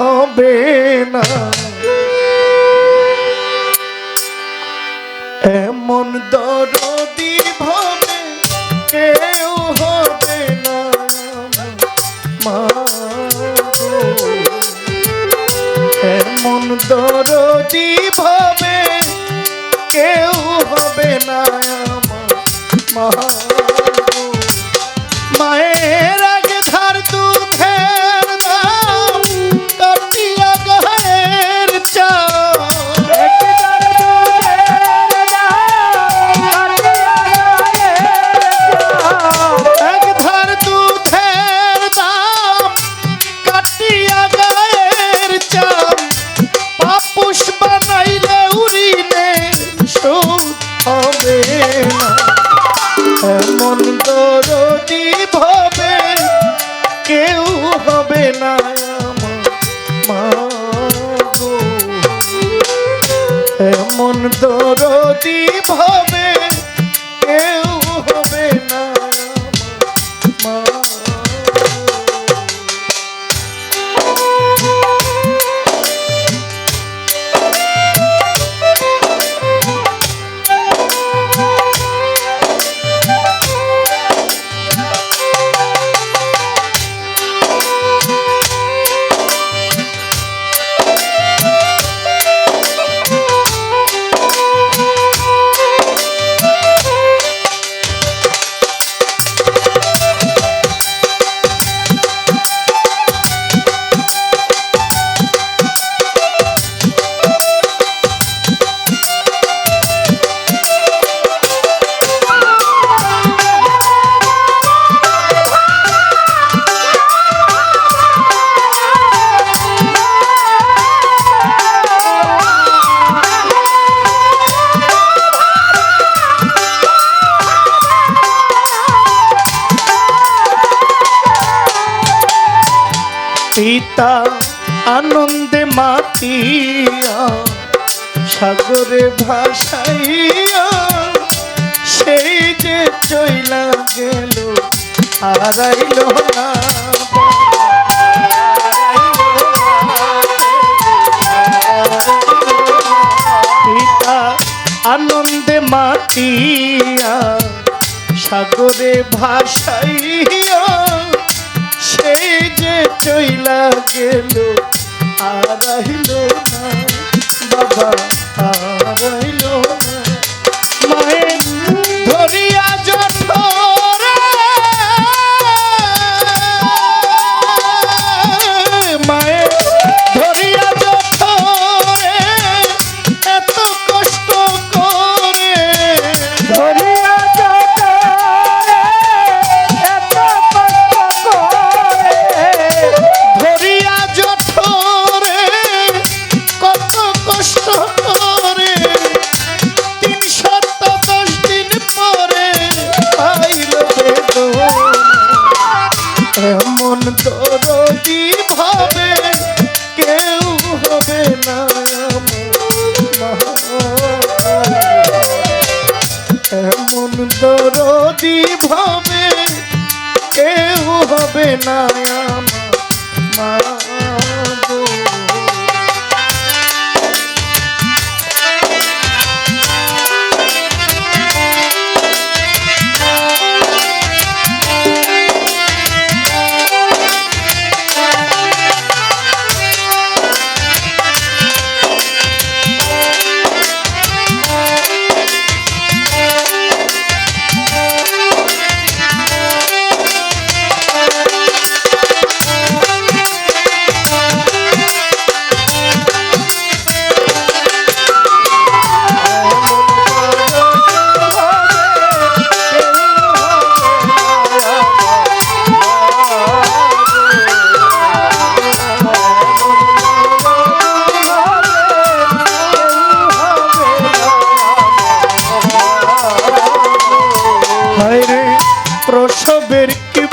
হবে না। এমন দরদি ভাবে কেউ হবে না। মা এমন দরদি ভাবে কেউ হবে না মা মা এমন দরদি ভাবে পিতা আনন্দে মাতিয়া, সাগরে ভাসাইয়া, সেই যে চইলা গেল, হারাইল না। পিতা আনন্দে মাতিয়া, সাগরে ভাসাইয়া চইলা গেল আর আহিল না। বাবা ভাবে কেউ হবে না আমার। মা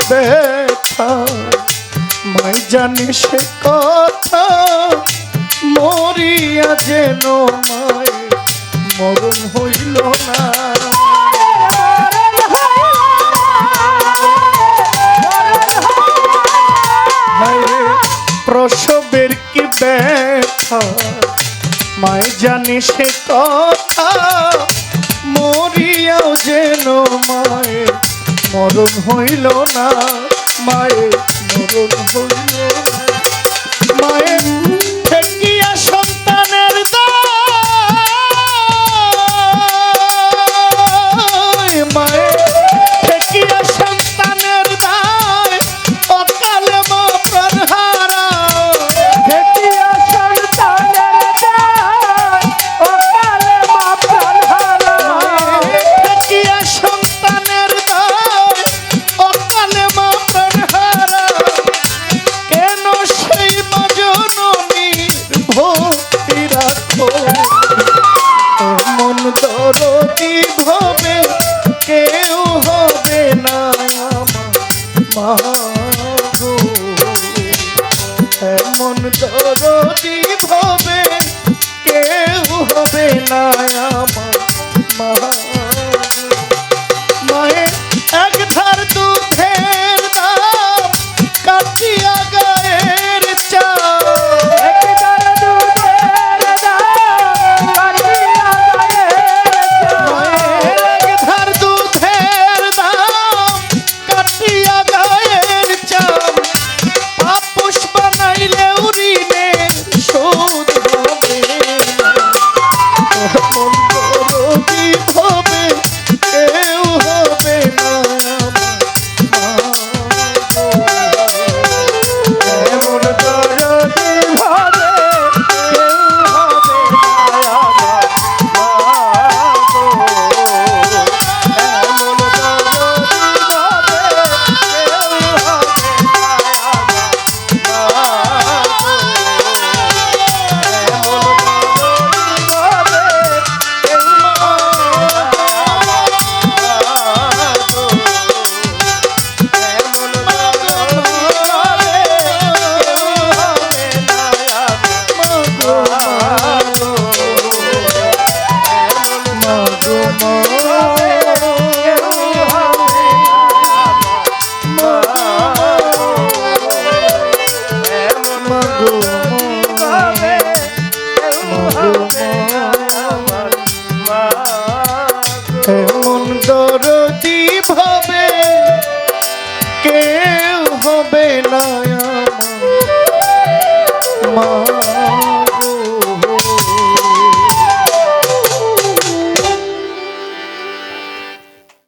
দেখা মাই জানি সে কথা, মরিয়া যেন মাই মরণ হইল না। প্রসবের কি ব্যথা? মাই জানি সে কথা, মরিয়াও যেন মা নরম হইল না মায়ের নরম হইল মন এমন দরদি ভাবে কেউ হবে না। এমন দরদি ভাবে কেউ হবে না।